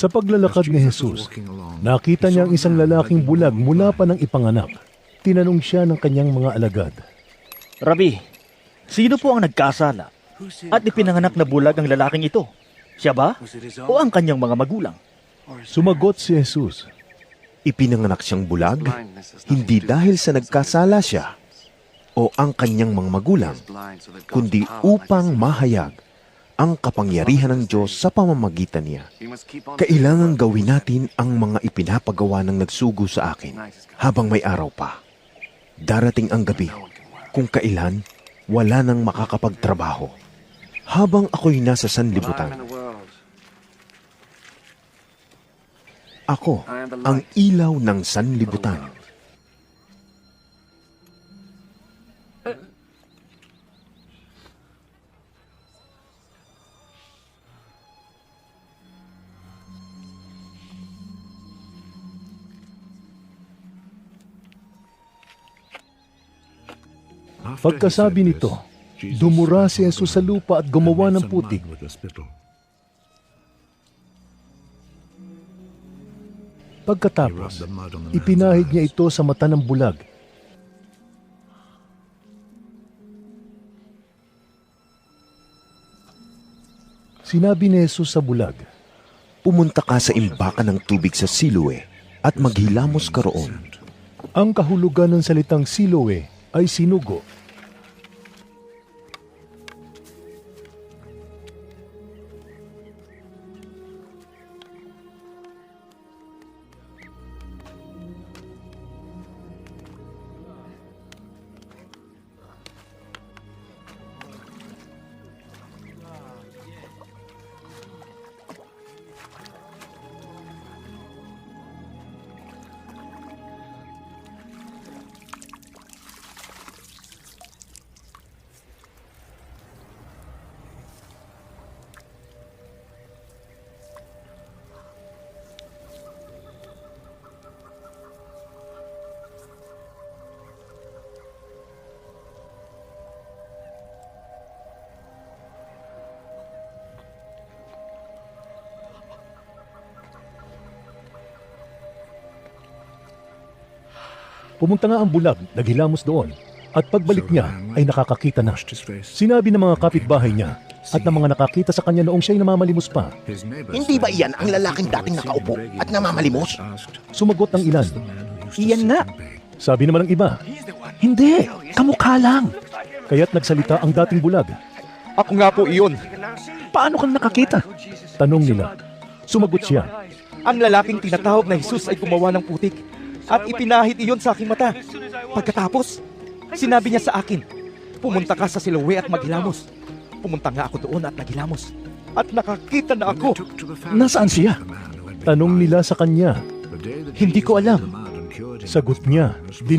Sa paglalakad ni Jesus, nakita niya ang isang lalaking bulag mula pa ng ipanganak. Tinanong siya ng kanyang mga alagad. Rabi, sino po ang nagkasala at ipinanganak na bulag ang lalaking ito? Siya ba? O ang kanyang mga magulang? Sumagot si Jesus. Ipinanganak siyang bulag, hindi dahil sa nagkasala siya o ang kanyang mga magulang, kundi upang mahayag ang kapangyarihan ng Diyos sa pamamagitan niya. Kailangan gawin natin ang mga ipinapagawa ng nagsugo sa akin habang may araw pa. Darating ang gabi kung kailan wala nang makakapagtrabaho. Habang ako'y nasa sanlibutan, ako ang ilaw ng sanlibutan. Pagkasabi nito, dumura si Jesus sa lupa at gumawa ng putik. Pagkatapos, ipinahid niya ito sa mata ng bulag. Sinabi ni Jesus sa bulag, Pumunta ka sa imbakan ng tubig sa Siloe at maghilamos ka roon. ang kahulugan ng salitang Siloe ay sinugo. Pumunta nga ang bulag, naghilamos doon. At pagbalik niya ay nakakakita na. Sinabi ng mga kapitbahay niya at ng mga nakakita sa kanya noong siya'y namamalimos pa. Hindi ba iyan ang lalaking dating nakaupo at namamalimos? Sumagot ang ilan. Iyan nga. Sabi naman ng iba, Hindi, kamukha lang. kaya't nagsalita ang dating bulag. Ako nga po iyon. Paano kang nakakita? Tanong nila. Sumagot siya. Ang lalaking tinatawag na Jesus ay gumawa ng putik at ipinahid iyon sa aking mata. Pagkatapos, sinabi niya sa akin, pumunta ka sa Siloe at maghilamos. Pumunta nga ako doon at naghilamos. At nakakita na ako. Nasaan siya? Tanong nila sa kanya. Hindi ko alam. Sagot niya,